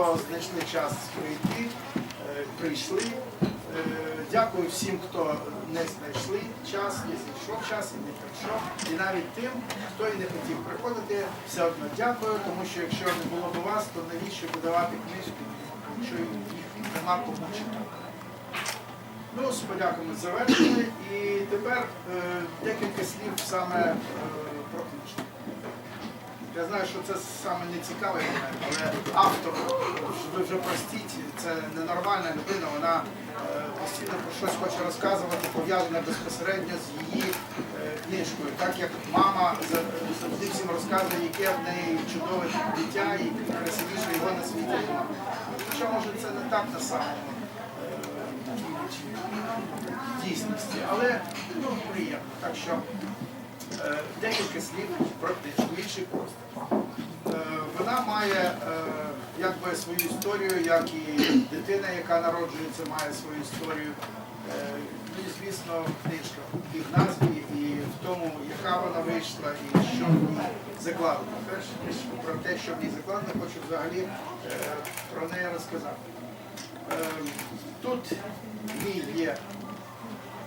знайшли час прийти, е, прийшли. Е, Дякую всім, хто не знайшли час, не знайшов час і не прийшов. І навіть тим, хто і не хотів приходити, все одно дякую, тому що якщо не було б вас, то навіщо видавати книжки, якщо їх нема кому читати. Ну, з подяками завершили. І тепер е, декілька слів саме про книжку. Я знаю, що це саме не цікавий момент, але автор, ви вже простіть, це ненормальна людина, вона е, постійно про щось хоче розказувати, пов'язане безпосередньо з її е, книжкою. Так як мама завжди всім розказує, яке в неї чудове дитя і красивіше його на світі. Хоча може це не так на самому е, дійсності, але ну, приємно. Так що Декілька слів про інший просто. Е, Вона має е, якби свою історію, як і дитина, яка народжується, має свою історію. Е, Ну звісно, книжка і в назві, і в тому, яка вона вийшла, і що в ній закладено. Перше про те, що в ній закладено, хочу взагалі е, про неї розказати. Е, Тут в ній є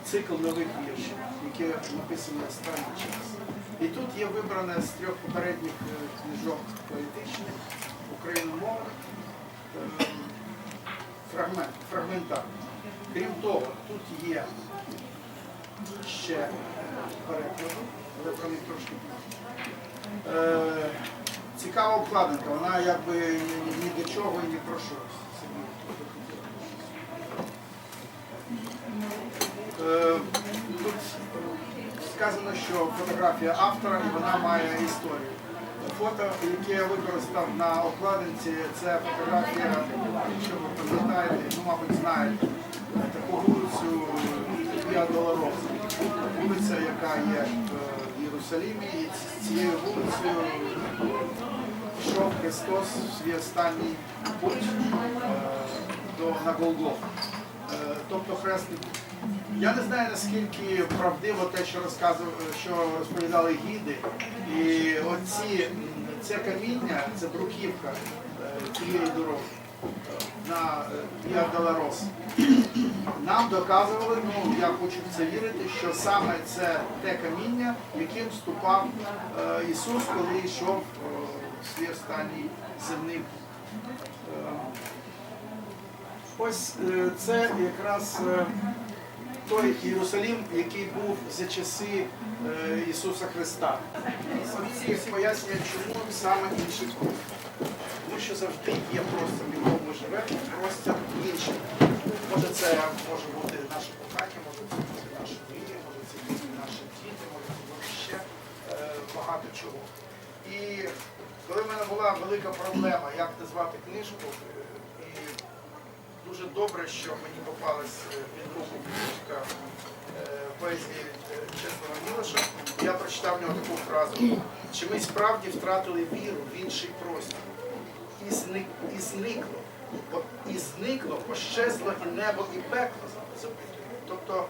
цикл нових віршів, які написані останній час. І тут є вибране з трьох попередніх е, книжок поетичних україномовних е, фрагмент, фрагментарно. Крім того, тут є ще переклади, але про них трошки пізніше. Е, Цікава обкладинка, вона якби ні до чого і ні про що. Тут сказано, що фотографія автора вона має історію. Фото, яке я використав на обкладинці, це фотографія, якщо ви пам'ятаєте, ну, мабуть, знаєте, таку вулицю Віа Долороса. Вулиця, яка є в Єрусалімі, і ці- цією вулицею йшов Христос в свій останній путь е, до, на Голгофу. Е, Тобто хресний я не знаю наскільки правдиво те, що розказував, що розповідали гіди. І оці це каміння, це бруківка е, цієї дороги на Віа Нам доказували, ну я хочу в це вірити, що саме це те каміння, яким вступав е, Ісус, коли йшов в свій останній земний. Ось е, це якраз е, той Єрусалим, який був за часи е, Ісуса Христа. Ці пояснює, чому саме інший простір. Тому що завжди є простір, в якому ми живемо, простір інший. Може це може бути наше кохання, може це бути наші мрії, може це бути наші діти, може це бути ще багато чого. І коли в мене була велика проблема, як назвати книжку, дуже добре, що мені попалась е, під руку книжка е, поезії е, Чеслава Мілоша. Я прочитав в нього таку фразу, чи ми справді втратили віру в інший простір. І, зник, і зникло, і зникло, пощезло і небо, і пекло. Тобто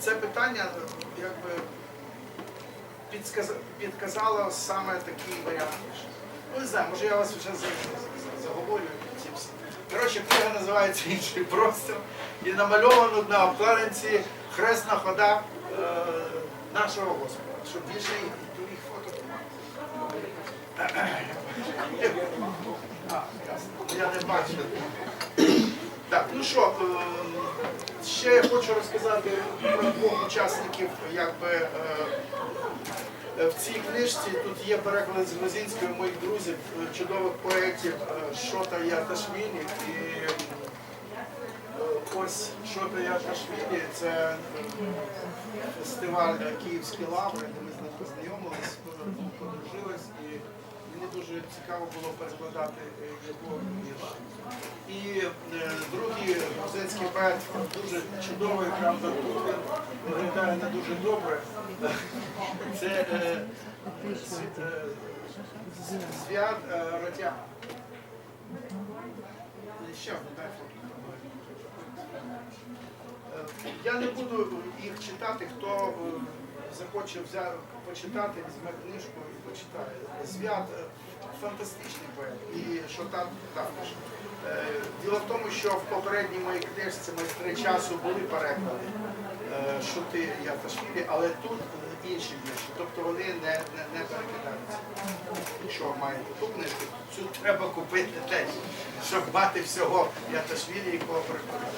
це питання якби підказало саме такий варіант. Ну, не знаю, може я вас вже за- за- заговорюю. Коротше, книга називається Інший простір і намальовано на обкладинці хресна хода е, нашого Господа, щоб більше других фото немає. Я не бачив. Так, ну що, е, ще я хочу розказати про двох учасників, якби. Е, В цій книжці тут є переклад з грузинської моїх друзів, е, чудових поетів е, Шота Яташвілі. І ось Шота Яташвілі це фестиваль Київські лаври, де ми з ним познайомились, е, подружились, і мені дуже цікаво було перекладати його вірші. І другий грузинський поет дуже чудовий, правда, тут він виглядає не дуже добре. Це е, е, Свят е, фото. Е, Я не буду їх читати, хто захоче взяти, почитати, візьме книжку і почитає. Свят, фантастичний поет. І що там також. Діло в тому, що в попередній моїй книжці майстри часу були переклади е, шути Яташвілі, але тут інші вірші. Тобто вони не, не, не перекидаються. Якщо маєте ту книжку, цю треба купити теж, щоб мати всього Яташвілі, якого перекладати.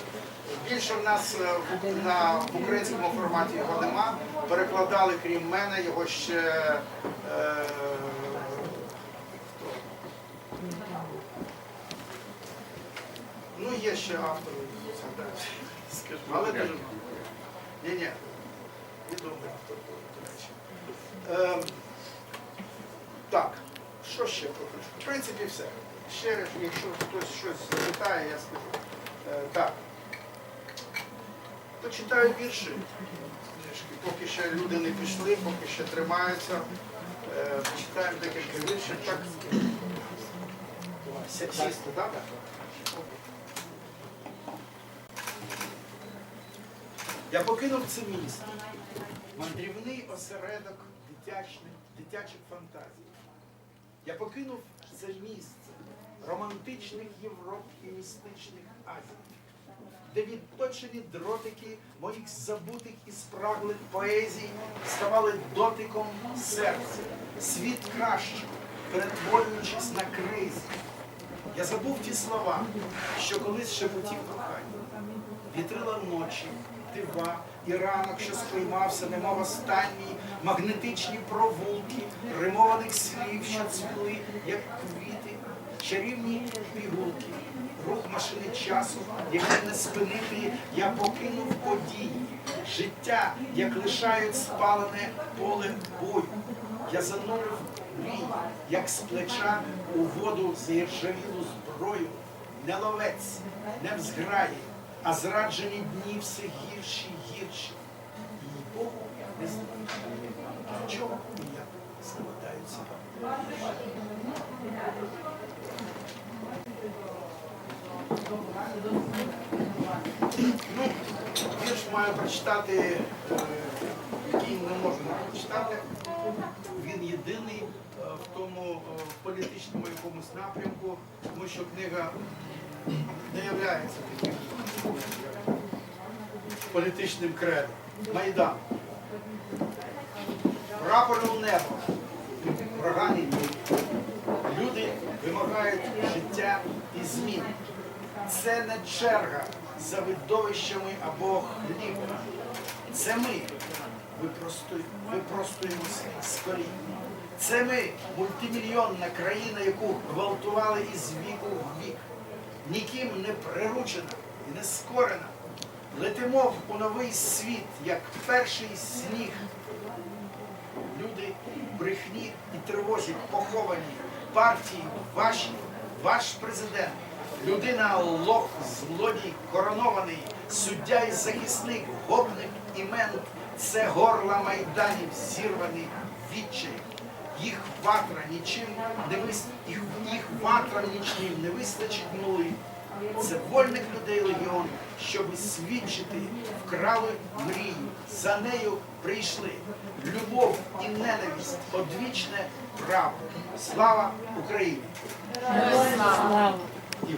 Більше в нас е, на, в українському форматі його нема. Перекладали, крім мене, його ще. Е, Ну, є ще автори, але дуже мало. Ні, ні. Відомий автор, до речі. Ем, так, що ще покажу? В принципі, все. Ще, якщо хтось щось запитає, я скажу. Е, так. То читаю вірші. Поки ще люди не пішли, поки ще тримаються. Е, читаємо декілька віршів. Так. Сі- Сісти, так? Я покинув це місто. Мандрівний осередок дитячих, дитячих фантазій. Я покинув це місце романтичних Європ і містичних Азій, де відточені дротики моїх забутих і спраглих поезій ставали дотиком серця, світ краще, перетворюючись на кризі. Я забув ті слова, що колись шепотів кохання. Вітрила ночі, дива і ранок, що сприймався, немов останній, магнетичні провулки, римованих слів, що цвіли, як квіти, чарівні пігулки, рух машини часу, який не спинити, я покинув події, життя, як лишають спалене поле бою. Я занурив мрій, як з плеча у воду заіржавілу зброю, не ловець, не взграє, а зраджені дні все гірші й гірші. І Богу не чого і як складаються. Ну, вірш маю прочитати, е, який не можна прочитати. Він єдиний е, в тому е, політичному якомусь напрямку, тому що книга не є політичним кредом. Майдан. Прапор у небо. Прогані Люди вимагають життя і змін. Це не черга за видовищами або хлібом. Це ми випростуємося з колін. Це ми мультимільйонна країна, яку гвалтували із віку в вік. Ніким не приручена і не скорена. Летимо у новий світ, як перший сніг. Люди брехні і тривозі поховані. Партії ваші, ваш президент, людина лох, злодій, коронований, суддя і захисник, гопник і мент. Це горла майданів зірваний відчай. Їх ватра нічим не вис... їх, їх нічним не вистачить. Це вольних людей легіон, щоб свідчити, вкрали мрію. За нею прийшли любов і ненависть, одвічне право. Слава Україні! Слава! І.